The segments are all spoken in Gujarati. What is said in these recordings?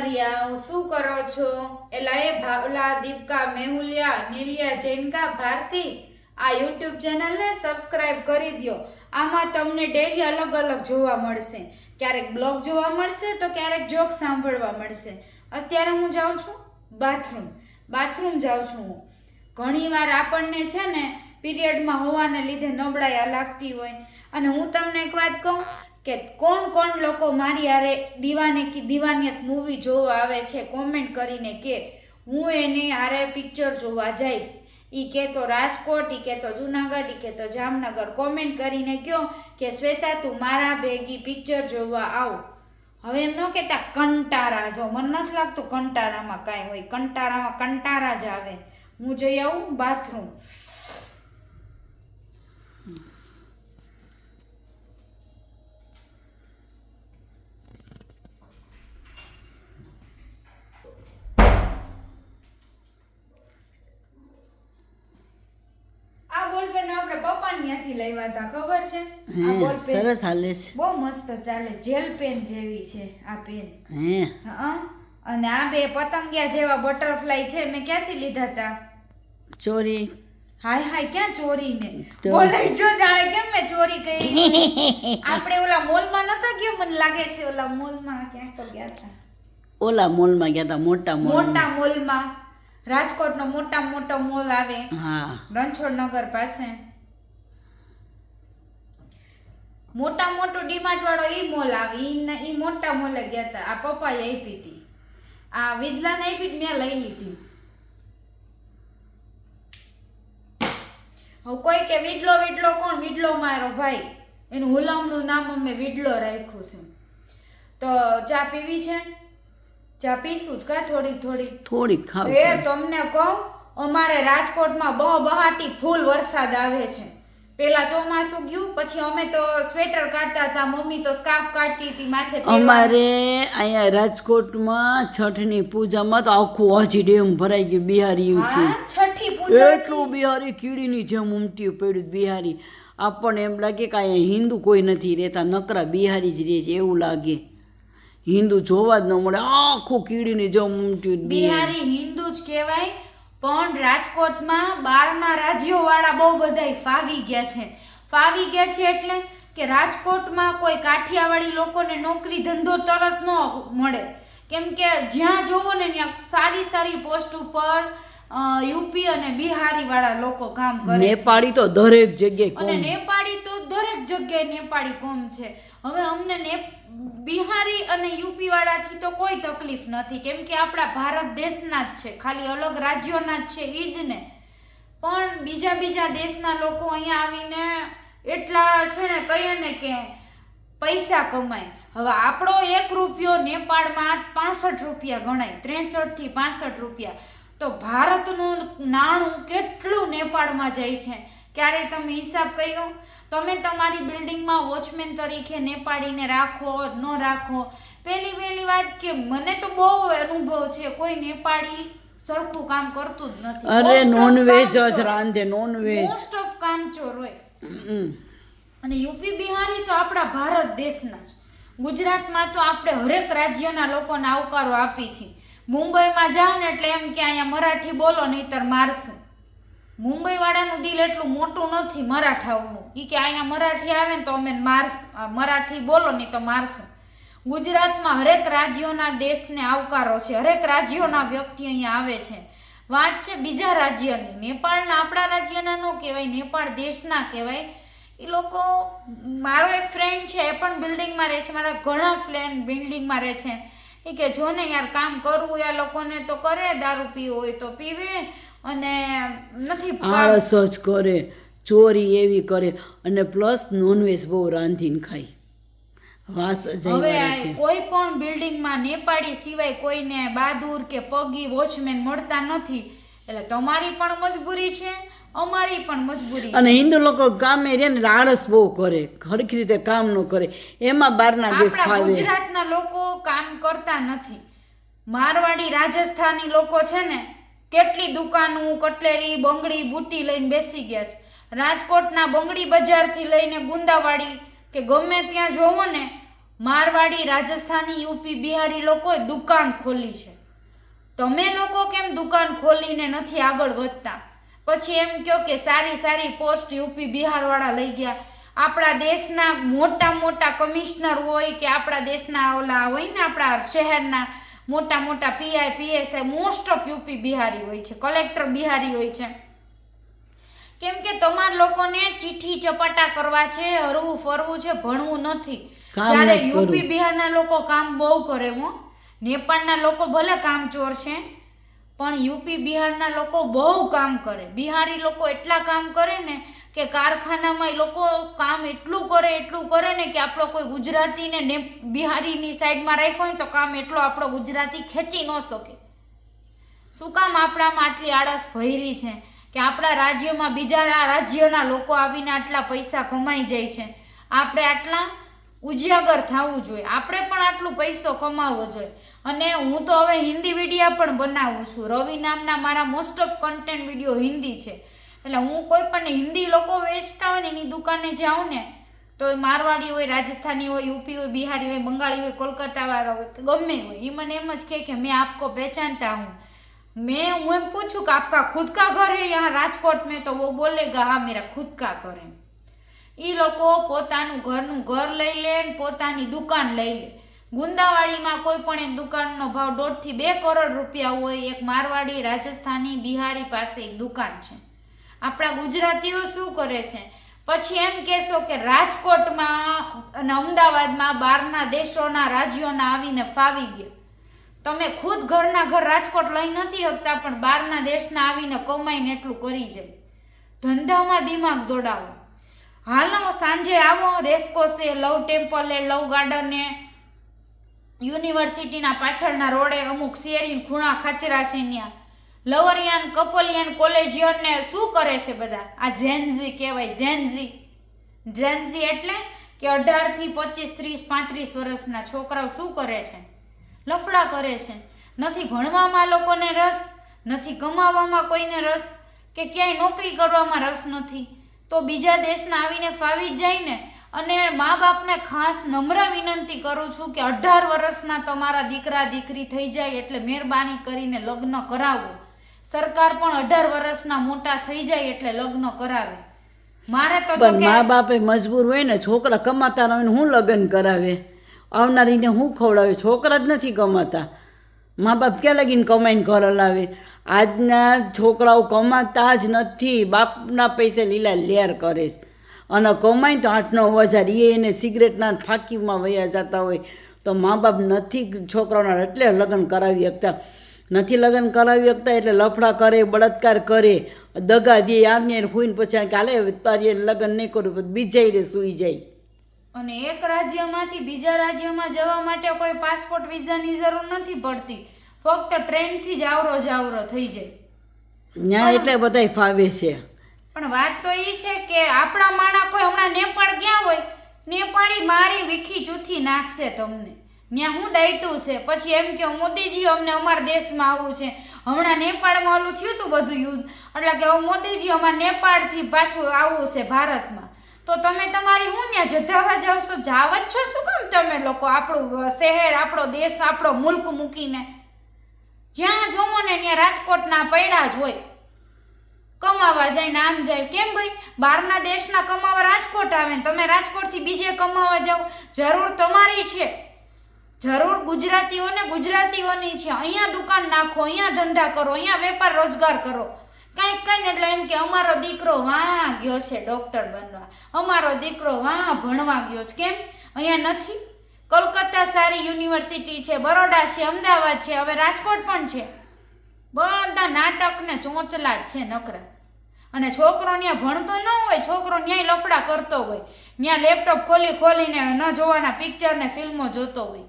મરિયા શું કરો છો? એલા એ ભાવલા, દીપકા, મેહુલિયા, નીલિયા, જૈનકા, ભારતી, આ યુટ્યુબ ચેનલને સબસ્ક્રાઇબ કરી દો આમાં તમને ડેલી અલગ અલગ જોવા મળશે. ક્યારેક બ્લોગ જોવા મળશે તો ક્યારેક જોક સાંભળવા મળશે. અત્યારે હું જાઉં છું બાથરૂમ બાથરૂમ જાઉં છું હું. ઘણીવાર આપણને છે ને પીરિયડમાં હોવાને લીધે નબળાઈ લાગતી હોય. અને હું તમને એક વાત કહું કે કોણ કોણ લોકો મારી યારે દીવાને કી, દીવાનિયત મૂવી જોવા આવે છે કોમેન્ટ કરીને કે હું એને હારે પિક્ચર જોવા જઈશ. એ કે તો રાજકોટ, ઈ કે તો જુનાગઢ એ કે તો જામનગર. કોમેન્ટ કરીને કહો કે શ્વેતા તું મારા ભેગી પિક્ચર જોવા આવ. હવે એમ ન કહેતા કંટારા જો, મને નથી લાગતું કંટારામાં કાંઈ હોય. કંટારામાં કંટારા જ આવે. હું જઈ આવું બાથરૂમ ત્યાંથી લાવ્યા હતા ખબર છે? આ બોલ પેન સરસ હાલે છે. બહુ મસ્ત ચાલે જેલ પેન જેવી છે આ પેન હે. હા અને આ બે પતંગિયા જેવા બટરફ્લાય છે મેં ક્યાંથી લીધા હતા ચોરી. હાય હાય ક્યાં ચોરી ને? બોલાય જો જાણે કેમ મેં ચોરી કરી? આપણે ઓલા મોલમાં નતા ગયો? મને લાગે છે ઓલા મોલમાં ક્યાંક તો ગયા હતા ઓલા મોલમાં ગયા હતા મોટા મોલ. મોટા મોલમાં. રાજકોટનો મોટા મોટો મોલ આવે. હા. રણછોડનગર પાસે. મોટા મોટો ડીમાર્ટ વાળો એ મોલ આવે. એ મોટા મોલે ગયા હતા આ પપ્પાએ આપી હતી. આ વિદલાને આપી મેં લઈ લીધી. હવે કોઈ કે વીડલો વીડલો કોણ વીડલો મારો ભાઈ? એનું હુલામણું નામ અમે વીડલો રાખ્યું છે. તો ચા પીવી છે? ચા પીશું જ કા થોડી થોડી થોડીક ખાવ એ તમને કહું અમારે રાજકોટમાં બહ બહાટી ફૂલ વરસાદ આવે છે. પેલા ચોમાસું ગયું પછી અમે તો સ્વેટર કાઢતા હતા મમ્મી તો સ્કાર્ફ કાઢતી હતી માથે અમારે અહીંયા રાજકોટમાં છઠની પૂજામાં તો આખું હજી ડેમ ભરાઈ ગયું બિહારી છે. છઠ્ઠી પૂજા એટલું બિહારી કીડીની જેમ ઉમટ્યું પડ્યું બિહારી. આપણને એમ લાગે કે અહીંયા હિન્દુ કોઈ નથી રહેતા નકરા બિહારી જ રહે છે એવું લાગે. હિન્દુ જોવા જ ન મળે આખું કીડીની જેમ ઉમટ્યું બિહારી. બિહારી હિન્દુ જ કહેવાય. પણ રાજકોટમાં બહારના રાજ્યો વાળા બહુ બધાય ફાવી ગયા છે. ફાવી ગયા છે એટલે કે રાજકોટમાં કોઈ કાઠિયાવાડી લોકોને નોકરી ધંધો તરત ન મળે. કેમ કે જ્યાં જોવો ને ત્યાં સારી સારી પોસ્ટ ઉપર યુપી અને બિહારી વાળા લોકો કામ કરે નેપાળી તો દરેક જગ્યાએ અને નેપાળી તો દરેક જગ્યાએ નેપાળી કોમ છે. હવે અમને ને બિહારી અને યુપી વાળાથી તો કોઈ તકલીફ નથી, કેમ કે આપણા ભારત દેશના જ છે, ખાલી અલગ રાજ્યોના જ છે એ જ ને. પણ બીજા બીજા દેશના લોકો અહીંયા આવીને એટલા છે ને, કહીએ ને કે પૈસા કમાય. હવે આપણો એક રૂપિયો નેપાળમાં પાસઠ રૂપિયા ગણાય ત્રેસઠથી પાસઠ રૂપિયા. તો ભારતનું નાણું કેટલું નેપાળમાં જાય છે? ક્યારે તમે હિસાબ કર્યો? તમે તમારી બિલ્ડિંગમાં વોચમેન તરીકે નેપાળીને રાખો ન રાખો. પહેલી પહેલી વાત કે મને તો બહુ અનુભવ છે કોઈ નેપાળી સરખું કામ કરતું જ નથી. અરે નોનવેજ જ રાંધે નોનવેજ મોસ્ટ ઓફ કામચોર હોય. અને યુપી બિહારી તો આપણા ભારત દેશના જ. ગુજરાતમાં તો આપણે હરેક રાજ્યના લોકોને આવકારો આપી છીએ મુંબઈમાં જાઓ ને એટલે એમ કે અહીંયા મરાઠી બોલો નહીતર મારશું. મુંબઈ વાળાનું દિલ એટલું મોટું નથી મરાઠાઓનું. એ કે અહીંયા મરાઠી આવે ને તો અમે મારસ મરાઠી બોલો નહીં તો મારશું ગુજરાતમાં હરેક રાજ્યોના દેશને આવકારો છે. હરેક રાજ્યોના વ્યક્તિ અહીંયા આવે છે. વાત છે બીજા રાજ્યની. નેપાળના આપણા રાજ્યના ન કહેવાય, નેપાળ દેશના કહેવાય. એ લોકો, મારો એક ફ્રેન્ડ છે, એ પણ બિલ્ડિંગમાં રહે છે. મારા ઘણા ફ્રેન્ડ બિલ્ડિંગમાં રહે છે. એ કે જો ને યાર કામ કરવું આ લોકોને તો કરે દારૂ પીવો હોય તો પીવે અને નથી આળસ જ કરે ચોરી એવી કરે અને પ્લસ નોનવેજ બહુ રાંધીને ખાય. વાસ હવે કોઈ પણ બિલ્ડિંગમાં નેપાળી સિવાય કોઈને બહાદુર કે પગી વોચમેન મળતા નથી. એટલે તમારી પણ મજબૂરી છે અમારી પણ મજબૂરી અને હિન્દુ લોકો ગામે રહે ને લાળસ આળસ બહુ કરે હરખી રીતે કામ ન કરે. એમાં બહારના દેશ ફાવે. ગુજરાતના લોકો કામ કરતા નથી. મારવાડી રાજસ્થાની લોકો છે ને કેટલી દુકાનો કટલેરી બંગડી બુટી લઈને બેસી ગયા છે. રાજકોટના બંગડી બજારથી લઈને ગુંદાવાડી કે ગમે ત્યાં જોવો ને મારવાડી રાજસ્થાની યુપી બિહારી લોકોએ દુકાન ખોલી છે. તમે લોકો કેમ દુકાન ખોલીને નથી આગળ વધતા? પછી એમ કહો કે સારી સારી પોસ્ટ યુપી બિહારવાળા લઈ ગયા. આપણા દેશના મોટા મોટા કમિશનર હોય કે આપણા દેશના ઓલા હોય ને આપણા શહેરના મોટા મોટા PI PSI most of UP Bihari હોય છે કલેક્ટર બિહારી હોય છે. કેમ કે તમારા લોકોને ચીઠી ચપાટા કરવા છે હરવું ફરવું છે ભણવું નથી. જ્યારે યુપી. બિહારના લોકો કામ બહુ કરે હો. નેપાળના લોકો ભલે કામચોર છે પણ યુપી બિહારના લોકો બહુ કામ કરે. બિહારી લોકો એટલા કામ કરે ને કે કારખાનામાં લોકો કામ એટલું કરે એટલું કરે ને કે આપણો કોઈ ગુજરાતીને ને બિહારીની સાઈડમાં રાખ્યો હોય તો કામ એટલો આપણો ગુજરાતી ખેંચી ન શકે. શું કામ આપણામાં આટલી આળસ ભયરી છે કે આપણા રાજ્યમાં બીજા રાજ્યોના લોકો આવીને આટલા પૈસા કમાઈ જાય છે? આપણે આટલા ઉજાગર થવું જોઈએ. આપણે પણ આટલું પૈસો કમાવવો જોઈએ. અને હું તો હવે હિન્દી વિડીયા પણ બનાવું છું. રવિ નામના મારા most of content video Hindi છે. એટલે હું કોઈ પણ હિન્દી લોકો વેચતા હોય ને એની દુકાને જાઉં ને, તો મારવાડી હોય, રાજસ્થાની હોય, યુપી હોય, બિહારી હોય, બંગાળી હોય, કોલકાતાવાળા હોય કે ગમે હોય. એ મને એમ જ કહે કે મેં આપકો પહેચાનતા હું. મેં, હું એમ પૂછું કે આપકા ખુદ કા ઘર હે યહાં રાજકોટ મેં? તો વો બોલેગા, હા, મેરા ખુદ કા ઘર હે. એ લોકો પોતાનું ઘરનું ઘર લઈ લે ને પોતાની દુકાન લઈ લે. ગુંદાવાડીમાં કોઈ પણ એક દુકાનનો ભાવ દોઢથી બે કરોડ રૂપિયા હોય, એક મારવાડી, રાજસ્થાની, બિહારી પાસે એક દુકાન છે. આપણા ગુજરાતીઓ શું કરે છે? પછી એમ કહેશો કે રાજકોટમાં અને અમદાવાદમાં બહારના દેશોના રાજ્યોના આવીને ફાવી ગયા. તમે ખુદ ઘરના ઘર રાજકોટ લઈ નથી શકતા પણ બહારના દેશના આવીને કમાઈને એટલું કરી જાય. ધંધામાં દિમાગ દોડાવો. હાલો, સાંજે આવો. રેસકોસે લવ ટેમ્પલે લવ ગાર્ડને યુનિવર્સિટીના પાછળના રોડે અમુક શેરી ખૂણા ખાચરા છે ત્યાં. લવરિયાન, કપલિયાન કોલેજિયનને શું કરે છે બધા? આ જેનઝી કહેવાય જેનઝી જેનઝી એટલે કે અઢારથી પચીસ, ત્રીસ, પાંત્રીસ વર્ષના છોકરાઓ શું કરે છે? લફડા કરે છે. નથી ભણવામાં લોકોને રસ, નથી કમાવામાં કોઈને રસ, કે ક્યાંય નોકરી કરવામાં રસ નથી. તો બીજા દેશના આવીને ફાવી જ જાય ને અને મા બાપને ખાસ નમ્ર વિનંતી કરું છું કે અઢાર વર્ષના તમારા દીકરા દીકરી થઈ જાય એટલે મહેરબાની કરીને લગ્ન કરાવો. સરકાર પણ અઢાર વર્ષના મોટા થઈ જાય એટલે લગ્ન કરાવે. મારે તો પણ મા બાપે મજબૂર હોય ને છોકરા કમાતા ન હોય ને હું લગ્ન કરાવે? આવનારીને હું ખવડાવે? છોકરા જ નથી કમાતા. મા બાપ ક્યાં લગીને કમાઈને ઘર હલાવે? આજના છોકરાઓ કમાતા જ નથી. બાપના પૈસે લીલા લેર કરે છે. અને કમાય તો આઠ નવ હજાર એ એને સિગરેટના ફાંકીમાં વયા જતા હોય. તો મા બાપ નથી છોકરાઓના એટલે લગ્ન કરાવી શકતા. નથી લગ્ન કરાવી શકતા એટલે લફડા કરે, બળાત્કાર કરે. દગા દે આમને હોઈને પછી કાલે તારી લગ્ન નહીં કરું બીજાઈ બીજા રે સૂઈ જાય. અને એક રાજ્યમાંથી બીજા રાજ્યમાં જવા માટે કોઈ પાસપોર્ટ વિઝાની જરૂર નથી પડતી. ફક્ત ટ્રેનથી જ આવરો જાવરો થઈ જાય. ત્યાં એટલે બધાય ફાવે છે. પણ વાત તો એ છે કે આપણા માણા કોઈ હમણાં નેપાળ ગયા હોય નેપાળી મારી વિખી ચૂથી નાખશે તમને. ત્યાં હું ડાયટું છે પછી એમ કે મોદીજી અમને અમારા દેશમાં આવવું છે. હમણાં નેપાળમાં ઓલું થયું હતું બધું યુદ્ધ એટલે કે મોદીજી અમારા નેપાળથી પાછું આવવું છે ભારતમાં. તો તમે તમારી હું ત્યાં જધાવા જાવ છો જાવ જ છો? શું કામ તમે લોકો આપણું શહેર આપણો દેશ આપણો મુલ્ક મૂકીને? જ્યાં જોવો ને ત્યાં રાજકોટના પૈડા જ હોય. કમાવા જાય ને આમ જાય. કેમ ભાઈ? બહારના દેશના કમાવા રાજકોટ આવે ને તમે રાજકોટથી બીજે કમાવા જાઓ. જરૂર તમારી છે. જરૂર ગુજરાતીઓને ગુજરાતીઓની છે. અહીંયા દુકાન નાખો, અહીંયા ધંધા કરો, અહીંયા વેપાર રોજગાર કરો. કાંઈક કંઈ એટલે એમ કે અમારો દીકરો વાં ગયો છે ડૉક્ટર બનવા. અમારો દીકરો વાં ભણવા ગયો છે. કેમ? અહીંયા નથી. કોલકાતા સારી યુનિવર્સિટી છે બરોડા છે અમદાવાદ છે હવે રાજકોટ પણ છે. બધા નાટક ને ચોંચલા જ છે નકરા. અને છોકરો ત્યાં ભણતો ન હોય છોકરો ન્યાય લફડા કરતો હોય ત્યાં લેપટોપ ખોલી ખોલીને ન જોવાના પિક્ચર ને ફિલ્મો જોતો હોય.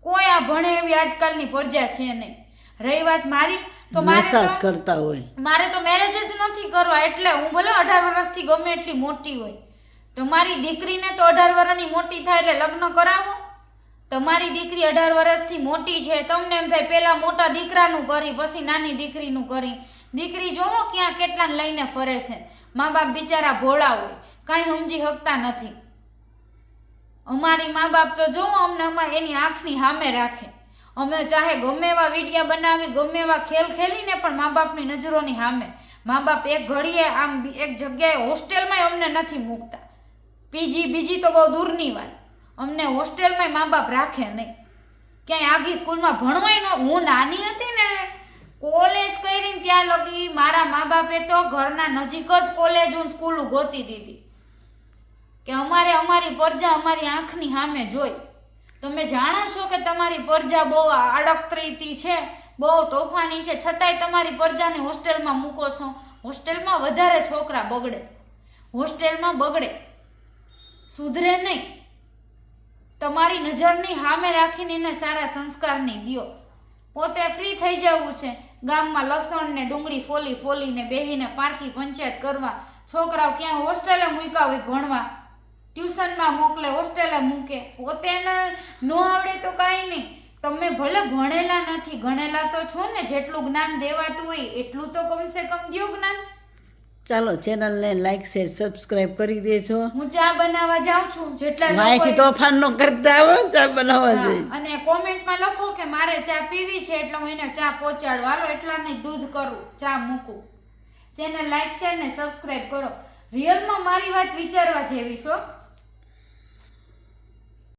કોઈ આ ભણે એવી આજકાલની પ્રજા છે નહીં. રહી વાત મારી? તો મારે કરતા હોય. મારે તો મેરેજ જ નથી કરવા એટલે હું ભલે અઢાર વર્ષથી ગમે એટલી મોટી હોય. તો મારી દીકરીને તો અઢાર વર્ષની મોટી થાય એટલે લગ્ન કરાવો. તમારી દીકરી અઢાર વર્ષથી મોટી છે, તમને એમ થાય પહેલાં મોટા દીકરાનું કરી, પછી નાની દીકરીનું કરી. દીકરી જોવો ક્યાં કેટલાને લઈને ફરે છે. મા બાપ બિચારા ભોળા હોય, કાંઈ સમજી શકતા નથી. અમારી મા બાપ તો જોવો, અમને અમારે એની આંખની સામે રાખે. અમે ચાહે ગમે એવા વિડીયા બનાવી, ગમે એવા ખેલ ખેલીને પણ મા બાપની નજરોની સામે. મા બાપ એક ઘડીએ આમ એક જગ્યાએ હોસ્ટેલમાંય અમને નથી મૂકતા. પીજી બીજી તો બહુ દૂરની વાત. અમને હોસ્ટેલમાં મા બાપ રાખે નહીં. ક્યાંય આગી સ્કૂલમાં ભણવાય ન, હું નાની હતી ને, કોલેજ કરીને ત્યાં લગી મારા મા બાપે તો ઘરના નજીક જ કોલેજ હું સ્કૂલ ગોતી દીધી. કે અમારે અમારી પરજા અમારી આંખની સામે જોઈ. તમે જાણો છો કે તમારી પરજા બહુ આડકતરીતી છે, બહુ તોફાની છે, છતાંય તમારી પરજાને હોસ્ટેલમાં મૂકો છો. હોસ્ટેલમાં વધારે છોકરા બગડે. હોસ્ટેલમાં બગડે. સુધરે નહીં. તમારી નજરની સામે રાખીને એને સારા સંસ્કાર નહીં દ્યો. પોતે ફ્રી થઈ જવું છે. ગામમાં લસણ ને ડુંગળી ફોલી ફોલીને બેહીને પારકી પંચાયત કરવા. છોકરાઓ ક્યાં હોસ્ટેલે હોય ભણવા. ટ્યુશનમાં મોકલે, હોસ્ટેલે મૂકે. પોતે ન- ન આવડે તો કાંઈ નહીં. તમે ભલે ભણેલા નથી, ગણેલા તો છો ને. જેટલું જ્ઞાન દેવાતું હોય એટલું તો કમસે કમ દો જ્ઞાન. ચાલો ચેનલને લાઈક શેર સબસ્ક્રાઇબ કરી દેજો. હું ચા બનાવવા જાઉં છું જેટલા માહિતી તોફાન નો કરતા આવો ચા બનાવવા જઈ. અને કોમેન્ટમાં લખો કે મારે ચા પીવી છે એટલે હું એને ચા પહોંચાડું. હાલો એટલાને દૂધ કરું ચા મૂકું. ચેનલ લાઈક શેર ને સબસ્ક્રાઇબ કરો. રિયલમાં મારી વાત વિચારવા જેવી છો?